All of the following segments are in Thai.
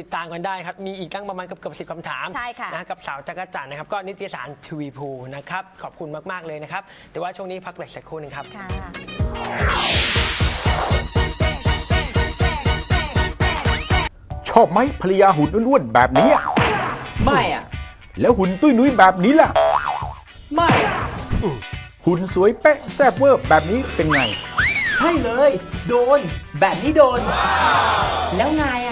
ติดตามกันได้ครับ มีอีกตั้งประมาณเกือบเกือบสิบคำถามใช่ค่ะนะกับสาวจักรจันทร์นะครับ ก็นิตยสารทวีภูนะครับ ขอบคุณมาก ๆ เลยนะครับ แต่ว่าช่วงนี้พักเบรกสักครู่หนึงครับ ค่ะ ชอบไหมภรรยาหุ่นอ้วนๆแบบนี้อะไม่อะ แล้วหุ่นตุ้ยนุ้ยแบบนี้ล่ะ ไม่หุ่นสวยเป๊ะแซ่บเวอร์แบบนี้เป็นไง ใช่เลย โดน แบบนี้โดน แล้วไงอะ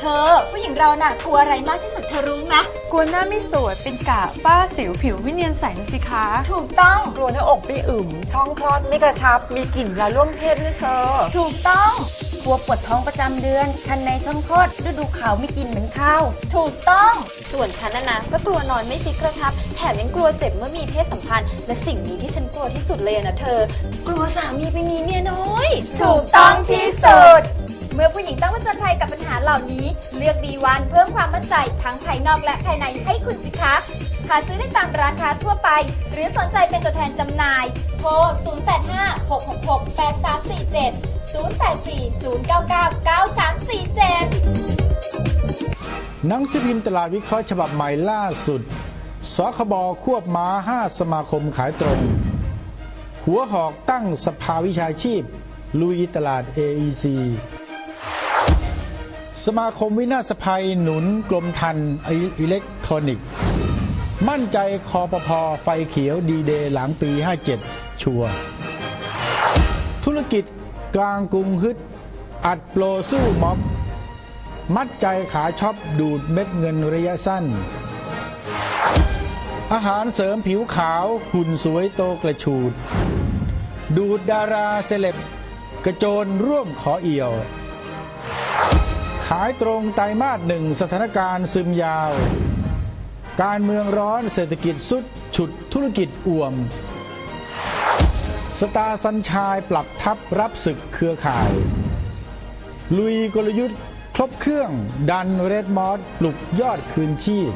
เธอ ผู้หญิงเราน่ะกลัวอะไรมากที่สุดเธอรู้ไหมกลัวหน้าไม่สวยเป็นกะฝ้าสิวผิวไม่เนียนใสนะสิคะ ถูกต้อง กลัวหน้าอกไม่อึมช่องคลอดไม่กระชับ มีกลิ่นเวลาร่วมเพศด้วยเธอ ถูกต้องกลัวปวดท้องประจำเดือน คันในช่องคลอดฤดูขาวไม่กินเหมือนข้าว ถูกต้อง ส่วนฉันนะนะก็กลัวนอนไม่ฟิกกระชับ แถมยังกลัวเจ็บเมื่อมีเพศสัมพันธ์ และสิ่งนี้ที่ฉันกลัวที่สุดเลยอะนะเธอ กลัวสามีไปมีเมียน้อย ถูกต้องที่สุด เมื่อผู้หญิงต้องผจญภัยกับปัญหา เหล่านี้เลือกดีวันเพิ่มความมั่นใจทั้งภายนอกและภายในให้คุณสิคะหาซื้อได้ตามร้านค้าทั่วไป หรือสนใจเป็นตัวแทนจำหน่าย โทร 0856668347 0840999347 หนังสือพิมพ์ตลาดวิเคราะห์ฉบับใหม่ล่าสุด สคบควบม้า 5 สมาคมขายตรง หัวหอกตั้งสภาวิชาชีพ ลุยตลาด AEC สมาคมวินาศภัยหนุนกรมทันอิเล็กทรอนิกส์ มั่นใจคอปพอไฟเขียวดีเดย์หลังปี 57 ชัว ธุรกิจกลางกรุงฮึด อัดโปรสู้ม็อบ มัดใจขาช็อปดูดเม็ดเงินระยะสั้น อาหารเสริมผิวขาวหุ่นสวยโตกระชูด ดูดดาราเซเลบกระโจนร่วมขอเอี่ยว ขายตรงไตรมาสหนึ่งสถานการณ์ซึมยาว การเมืองร้อนเศรษฐกิจสุด ฉุดธุรกิจอ่วม สตาสัญชายปรับทับรับศึกเครือข่าย ลุยกลยุทธ์ครบเครื่องดันเรดมอสปลุกยอดคืนชีพ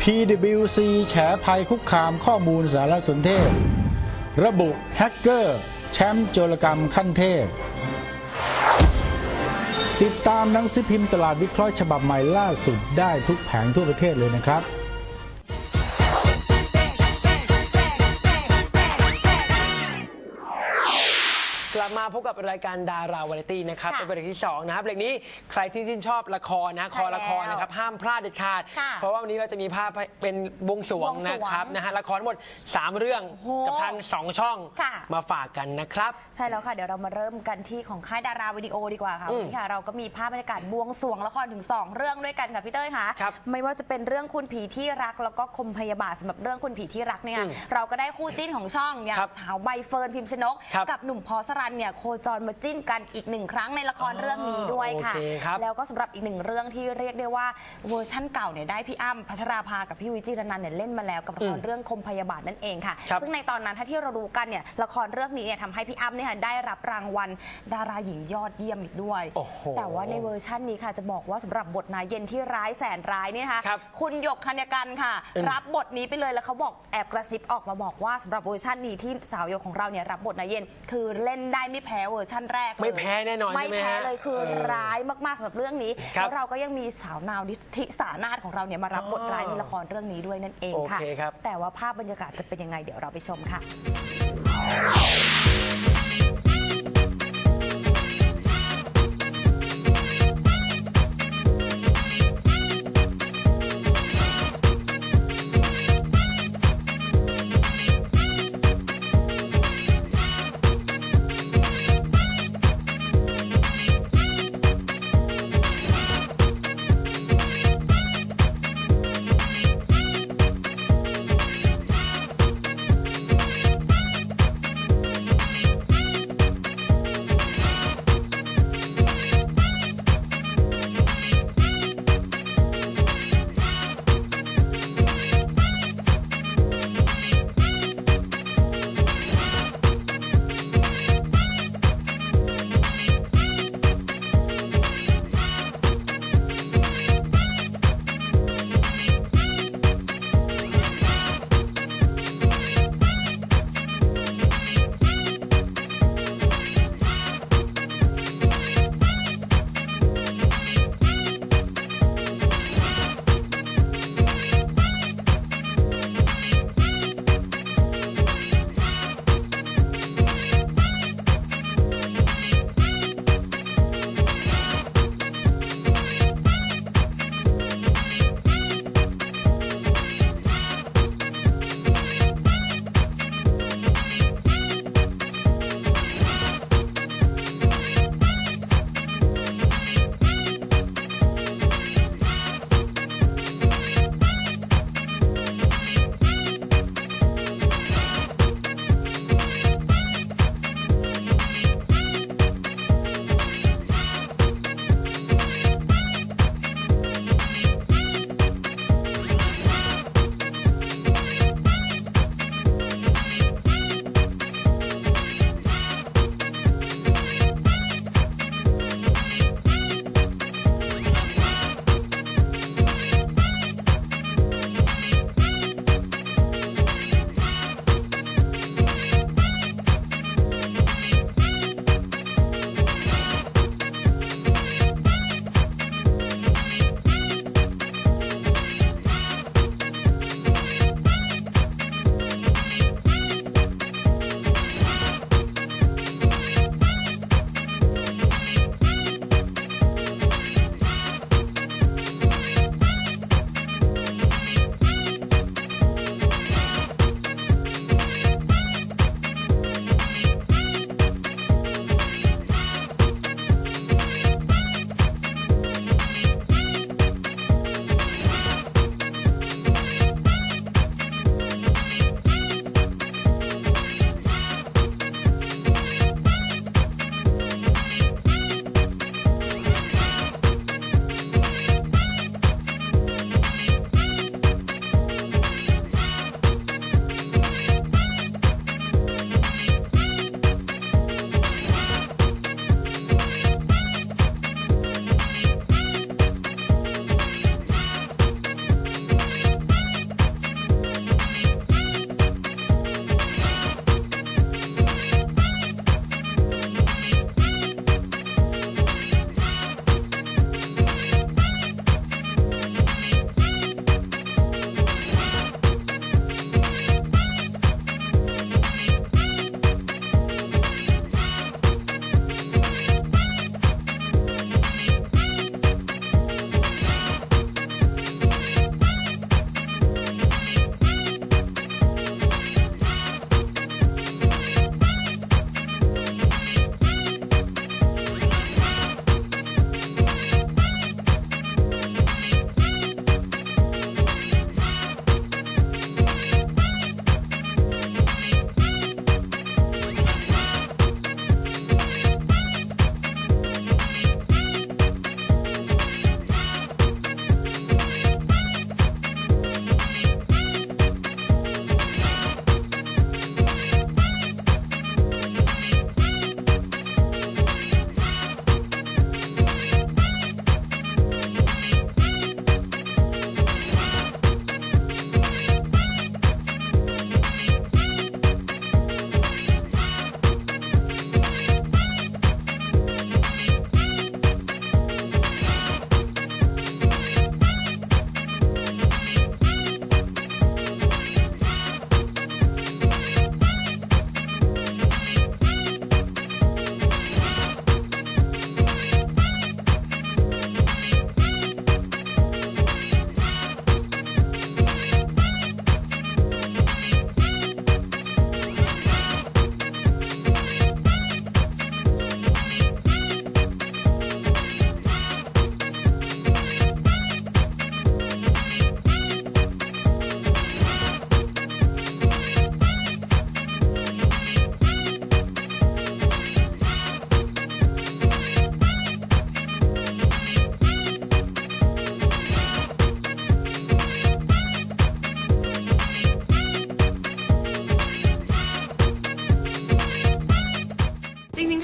PWC แฉภัยคุกคามข้อมูลสารสนเทศ ระบุแฮกเกอร์ แชมป์โจรกรรมขั้นเทพ ติดตามหนังสือพิมพ์ตลาดวิเคราะห์ฉบับใหม่ล่าสุดได้ทุกแผงทั่วประเทศเลยนะครับ มาพบกับรายการดาราวาไรตี้นะครับค่ะเป็นเบรกที่สองนะครับเบรกนี้ใครที่ชื่นชอบละครนะคอละครนะครับห้ามพลาดเด็ดขาด ค่ะเพราะว่าวันนี้เราจะมีภาพเป็นบวงสรวงบวงสรวงนะครับนะฮะละครทั้งหมด 3 เรื่องโอ้โหกับทาง 2 ช่องค่ะ มาฝากกันนะครับ ใช่แล้วค่ะเดี๋ยวเรามาเริ่มกันที่ของค่ายดาราวิดีโอดีกว่าค่ะอืมวันนี้ค่ะ เราก็มีภาพบรรยากาศบวงสรวงละครถึง 2 เรื่องด้วยกันค่ะพี่เต้ยค่ะครับไม่ว่าจะเป็นเรื่องคุณผีที่รักแล้วก็คมพยาบาทสำหรับเรื่องคุณผีที่รักเนี่ยอืมเราก็ได้คู่จิ้นของช่องอย่างครับสาวใบเฟิร์นพิมพ์ชนก ครับ กับหนุ่มพอสรันเนี่ยโคจรมาจิ้นกันอีกหนึ่งครั้งในละครเรื่องนี้ด้วยค่ะ โอเคครับ แล้วก็สำหรับอีกหนึ่งเรื่องที่เรียกได้ว่าเวอร์ชั่นเก่าเนี่ยได้พี่อ้ำพัชราภากับพี่วิจิตรนันท์เนี่ยเล่นมาแล้วกับละครอืมเรื่องคมพยาบาทนั่นเองค่ะ ครับ ซึ่งในตอนนั้นถ้าที่เรารู้กันเนี่ยละครเรื่องนี้เนี่ยทำให้พี่อ้ำเนี่ยค่ะได้รับรางวัลดาราหญิงยอดเยี่ยมอีกด้วย โอ้โห แต่ว่าในเวอร์ชั่นนี้ค่ะจะบอกว่าสำหรับบทนายเย็นที่ร้ายแสนร้ายเนี่ยนะคะครับคุณหยกธัญกันค่ะ อืมรับบทนี้ไปเลยแล้วเขาบอกแอบกระซิบออกมาบอกว่าสำหรับเวอร์ชันนี้ที่สาวหยกของเราเนี่ยรับบทนายเย็นคือเล่นได้ไม่แพ้เวอร์ชันแรกเลยไม่แพ้แน่นอนไม่ใช่ไหมแพ้ฮะเลยคือเออร้ายมากๆสำหรับเรื่องนี้ครับแล้วเราก็ยังมีสาวนาวนิธิสานาถของเราเนี่ยมารับบทร้ายในละครเรื่องนี้ด้วยนั่นเองค่ะ โอเคครับ แต่ว่าภาพบรรยากาศจะเป็นยังไงเดี๋ยวเราไปชมค่ะ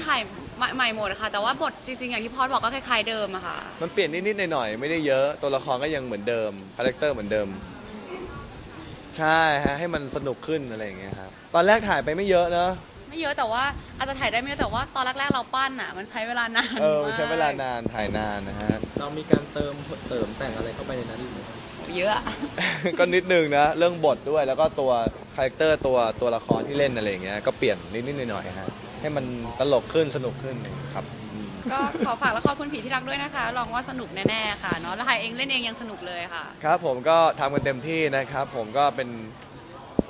ถ่ายใหม่ใหม่หมดค่ะ แต่ว่าบทจริงๆอย่างที่พอดบอกก็คล้ายๆเดิมอะค่ะ มันเปลี่ยนนิดๆหน่อยๆไม่ได้เยอะตัวละครก็ยังเหมือนเดิมคาแรคเตอร์เหมือนเดิม ใช่ฮะให้มันสนุกขึ้นอะไรอย่างเงี้ยครับตอนแรกถ่ายไปไม่เยอะเนอะไม่เยอะแต่ว่าอาจจะถ่ายได้ไม่เยอะแต่ว่าตอนแรกๆเราปั้นอะมันใช้เวลานานเออมันมกใช้เวลานานถ่ายนานนะฮะ เรามีการเติมเสริมแต่งอะไรเข้าไปในนั้นอีกไหม เยอะอะ ก็นิดนึงนะ เรื่องบทด้วยแล้วก็ตัวคาแรคเตอร์ตัวตัวละครที่เล่นอะไรอย่างเงี้ยก็เปลี่ยนนิดๆหน่อยๆฮะให้มันตลกขึ้นสนุกขึ้นครับอืมก็ขอฝากละครคุณผีที่รักด้วยนะคะ ลองว่าสนุกแน่ๆค่ะเนาะแล้วถ่ายเองเล่นเองยังสนุกเลยค่ะ ครับผมก็ทำกันเต็มที่นะครับ ผมก็เป็น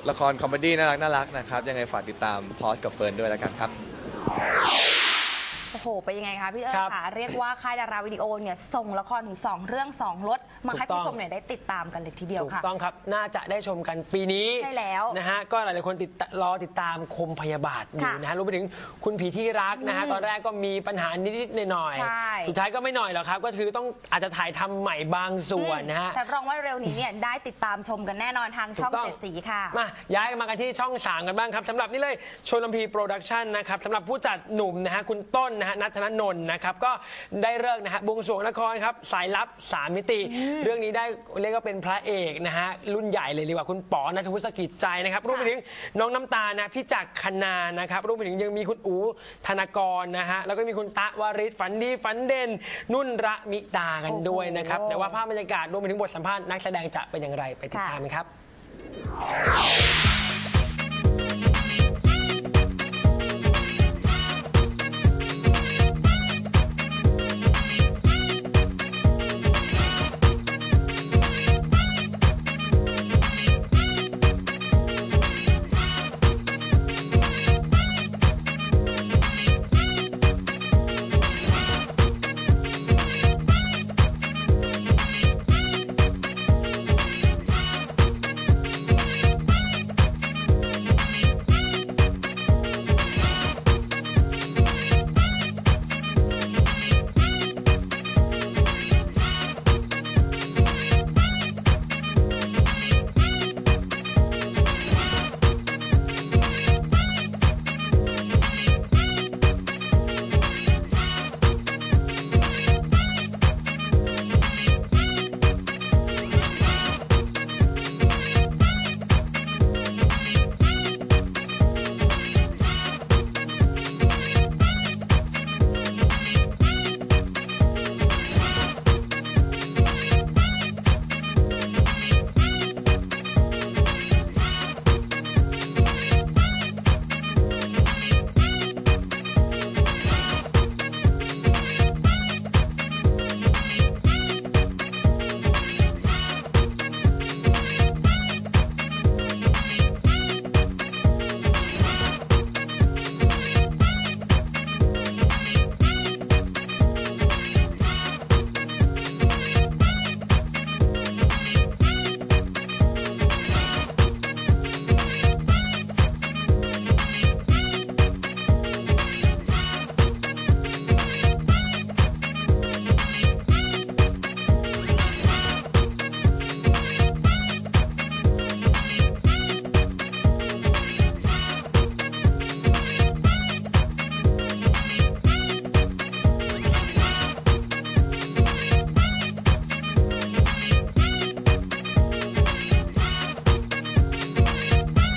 ละครคอมเมดี้น่ารักน่ารักนะครับ ยังไงฝากติดตามพอสกับเฟิร์นด้วยแล้วกันครับ โอ้โหเป็นยังไงคะพี่เอิคร์รับธค่ะเรียกว่าค่ายดาราวิดีโอเนี่ยส่งละครถึง2เรื่อง2รถมาให้ถูกต้องผู้ชมเนี่ยได้ติดตามกันเลยทีเดียวถูกค่ะ ต้องครับ น่าจะได้ชมกันปีนี้ใช่แล้วนะฮะ ก็หลายๆคนติดตรอติดตามคมพยาบาทอยู่ค่ะนะฮะรู้ไปถึงคุณผีที่รักนะฮะอืมตอนแรกก็มีปัญหานิดๆหน่อยใช่ ๆ สุดท้ายก็ไม่หน่อยหรอกครับ ก็คือต้องอาจจะถ่ายทำใหม่บางส่วนนะฮะ แต่รองว่าเร็วนี้เนี่ยได้ติดตามชมกันแน่นอนทางช่องถูกต้องเจ็ดสีค่ะ มาย้ายมากันที่ช่อง 3 กันบ้างครับสำหรับนี่เลยชนลพีโปรดักชันนะครับสำหรับผู้จัดหนุ่มนะฮะคุณต้นนะฮะนัทธนนนท์นะครับก็ได้เลิกษ์นะฮะบวงสรวงละครครับสายลับ3มิติ เรื่องนี้ได้เรียกว่าเป็นพระเอกนะฮะรุ่นใหญ่เลยดีกว่าคุณป๋อนัทวุฒิสกิจใจนะครับรวมไปถึงน้องน้ำตาลนะพี่จักรคณานะครับรวมไปถึงยังมีคุณอูธนากรนะฮะแล้วก็มีคุณตะวริศฝันดีฝันเด่น นุ่นระมิตากันด้วยนะครับโอ้โหแต่ว่าภาพบรรยากาศรวมไปถึงบทสัมภาษณ์นักแสดงจะเป็นอย่างไรไปติดตามกันครับ